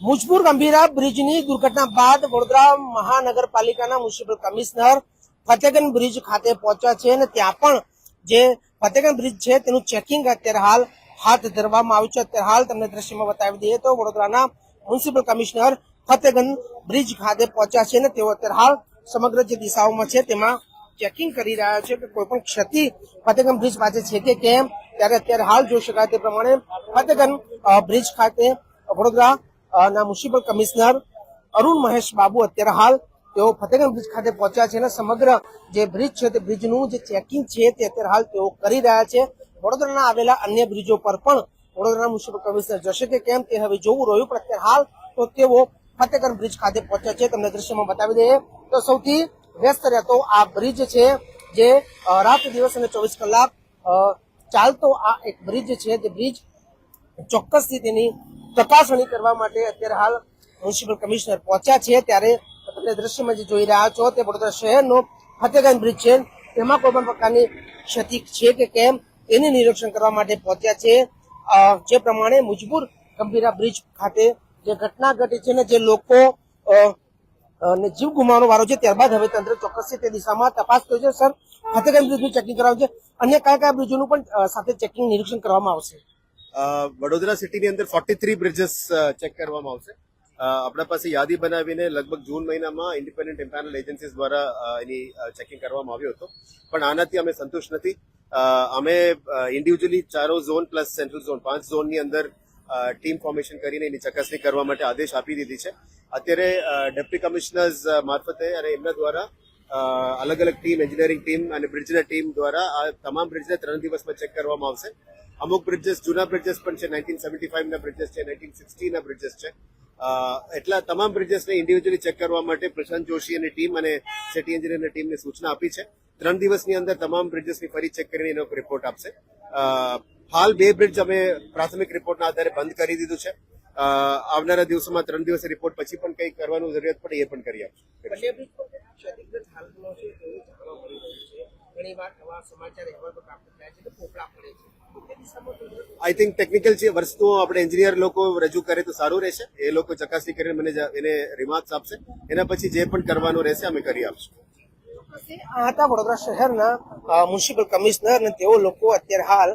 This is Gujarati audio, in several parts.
મુજપુર ગંભીરા બ્રિજની દુર્ઘટના બાદ વડોદરા મહાનગરપાલિકાના મ્યુનિસિપલ કમિશનર ફતેગન બ્રિજ ખાતે પહોંચ્યા છે અને ત્યાં પણ જે ફતેગન બ્રિજ છે તેનું ચેકિંગ અત્યારે હાલ હાથ ધરવામાં આવ્યું છે. અત્યારે હાલ તમને દ્રશ્યમાં બતાવી દઈએ તો વડોદરાના મ્યુનિસિપલ કમિશનર ફતેગન બ્રિજ ખાતે પહોંચ્યા છે અને તેઓ અત્યારે હાલ સમગ્ર જે દિશાઓમાં છે તેમાં ચેકિંગ કરી રહ્યા છે કે કોઈ પણ ક્ષતિ ફતેગન બ્રિજ પાસે છે કે કેમ? ત્યારે અત્યારે હાલ જોઈ શકાય તે પ્રમાણે ફતેગંજ બ્રિજ ખાતે વડોદરા ના મ્યુનિસિપલ કમિશનર અરુણ મહેશ બાબુ અત્યારે હાલ તેઓ ફતેગંજ બ્રિજ ખાતે પહોંચ્યા છે અને સમગ્ર જે બ્રિજ છે તે બ્રિજનું જે ચેકિંગ છે તે અત્યારે હાલ તેઓ કરી રહ્યા છે. વડોદરાના આવેલા અન્ય બ્રિજો પર પણ વડોદરાના મ્યુનિસિપલ કમિશનર જશે કે કેમ તે હવે જોવું રહ્યું, પણ અત્યારે હાલ તો તેઓ ફતેગંજ બ્રિજ ખાતે પહોંચ્યા છે. તમને દ્રશ્યમાં બતાવી દઈએ. તો સૌથી વ્યસ્ત રહેતો આ બ્રિજ છે જે રાત દિવસ અને ચોવીસ કલાક ચાલતો આ એક બ્રિજ છે જે બ્રિજ ચોક્કસથી તેની ચકાસણી કરવા માટે અત્યારે હાલ મ્યુનિસિપલ કમિશનર પહોંચ્યા છે. ત્યારે તમે દ્રશ્યમાં જે જોઈ રહ્યા છો તે વડોદરા શહેરનો ફતેગંજ બ્રિજ છે. તેમાં કોઈ પણ પ્રકારની ક્ષતિ છે કે કેમ એને નિરીક્ષણ કરવા માટે પહોંચ્યા છે. જે પ્રમાણે મુજબુર ગંભીરા બ્રિજ ખાતે જે ઘટના ઘટી છે ને જે લોકો અને જીવ ગુમાવવાનો વારો છે, ત્યારબાદ હવે તંત્ર ચોક્કસ તે દિશામાં તપાસ કર્યો છે સર ફતેગંજ બ્રિજનું ચેકિંગ કરાવ્યું છે? અન્ય કયા કયા બ્રિજોનું પણ સાથે ચેકિંગ નિરીક્ષણ કરવામાં આવશે? વડોદરા સિટીની અંદર ફોર્ટી થ્રી બ્રિજીસ ચેક કરવામાં આવશે. આપણા પાસે યાદી બનાવીને લગભગ જૂન મહિનામાં ઇન્ડિપેન્ડન્ટ ઇમ્પેનલ એજન્સીસ દ્વારા એની ચેકિંગ કરવામાં આવ્યો હતો. પણ આનાથી અમે સંતુષ્ટ નથી. અમે ઇન્ડિવિજ્યુઅલી ચારો ઝોન પ્લસ સેન્ટ્રલ ઝોન પાંચ ઝોનની અંદર ટીમ ફોર્મેશન કરીને એની ચકાસણી કરવા માટે આદેશ આપી દીધી છે. અત્યારે ડેપ્યુટી કમિશનર્સ મારફતે અને એમના દ્વારા અલગ અલગ ટીમ, એન્જિનિયરિંગ ટીમ અને બ્રિજના ટીમ દ્વારા આ તમામ બ્રિજને ત્રણ દિવસમાં ચેક કરવામાં આવશે. અમુક બ્રિજેસ, જૂના બ્રિજેસ પણ છે, નાઇન્ટીન સેવન્ટી ફાઇવના બ્રિજેસ છે, નાઇન્ટીન સિક્સટીના બ્રિજેસ છે. એટલા તમામ બ્રિજેસને ઇન્ડિવિજ્યુઅલી ચેક કરવા માટે પ્રશાંત જોશી અને ટીમ અને સિટી એન્જિનિયરની ટીમને સૂચના આપી છે. ત્રણ દિવસની અંદર તમામ બ્રિજેસની ફરી ચેક કરીને એનો રિપોર્ટ આપશે. હાલ બે બ્રિજ અમે પ્રાથમિક રિપોર્ટના આધારે બંધ કરી દીધું છે. આવનારા દિવસોમાં ત્રણ દિવસ રિપોર્ટ પછી પણ કંઈ કરવાનું જરૂરિયાત પડે એ પણ કરી આપશું. આઈ થિંક ટેકનિકલ જે વસ્તુઓ આપણે એન્જિનિયર લોકો રજૂ કરે તો સારું રહેશે. એ લોકો ચકાસણી કરીને મને એને રિમાર્ક્સ આપશે. એના પછી જે પણ કરવાનું રહેશે અમે કરી આપશું. આ હતા વડોદરા શહેરના મ્યુનિસિપલ કમિશનર અને તેઓ લોકો અત્યારે હાલ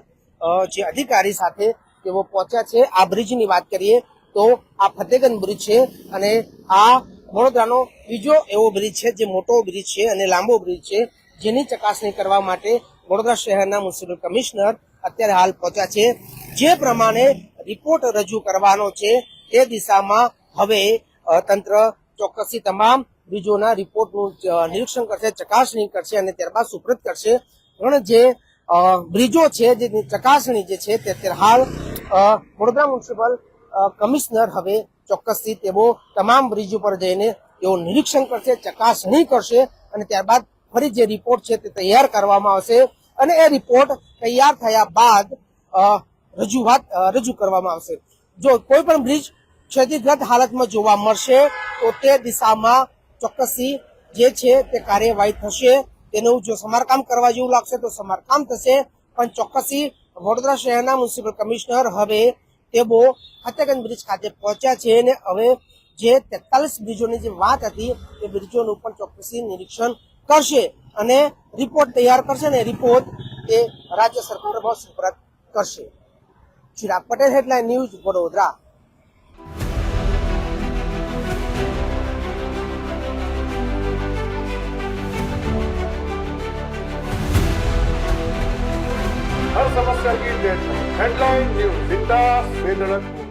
જે અધિકારી સાથે તેઓ પહોંચ્યા છે, આ બ્રિજની વાત કરીએ તો આ ફતેગંજ બ્રિજ છે અને આ વડોદરાનો બીજો એવો બ્રિજ છે જે મોટો બ્રિજ છે અને લાંબો બ્રિજ છે, જેની ચકાસણી કરવા માટે વડોદરા શહેરના મ્યુનિસિપલ કમિશનર અત્યારે હાલ પહોંચ્યા છે. જે પ્રમાણે રિપોર્ટ રજૂ કરવાનો છે તે દિશામાં હવે તંત્ર ચોક્કસથી તમામ બ્રિજોના રિપોર્ટનું નિરીક્ષણ કરશે, ચકાસણી કરશે અને ત્યારબાદ સુપ્રત કરશે. પણ જે બ્રિજો છે, જેની ચકાસણી જે છે તે અત્યારે હાલ વડોદરા મ્યુનિસિપલ કમિશનર હવે ચોક્કસથી તેઓ તમામ બ્રિજ ઉપર જઈને તેઓ નિરીક્ષણ કરશે, ચકાસણી કરશે અને ત્યારબાદ ફરી જે રિપોર્ટ છે તે તૈયાર કરવામાં આવશે અને એ રિપોર્ટ તૈયાર થયા બાદ રજૂઆત રજૂ કરવામાં આવશે. જો કોઈ પણ બ્રિજ ક્ષતિગ્રસ્ત હાલતમાં જોવા મળશે, તો તે દિશામાં ચોક્કસથી જે છે તે કાર્યવાહી થશે તેનું જો સમારકામ કરવા જેવું લાગશે તો સમારકામ થશે. પણ ચોક્કસી વડોદરા શહેરના મ્યુનિસિપલ કમિશનર હવે તેઓ ફતેગંજ બ્રિજ ખાતે પહોંચ્યા છે અને હવે જે તેતાલીસ બ્રિજોની જે વાત હતી, એ બ્રિજોનું પણ ચોક્કસી નિરીક્ષણ કરશે અને રિપોર્ટ તૈયાર કરશે અને રિપોર્ટ એ રાજ્ય સરકારમાં સુપ્રત કરશે. Chirag Patel headline news Vadodara. સમસ્યા ગીર દેશ. Headline news બિંદાસ બેધડક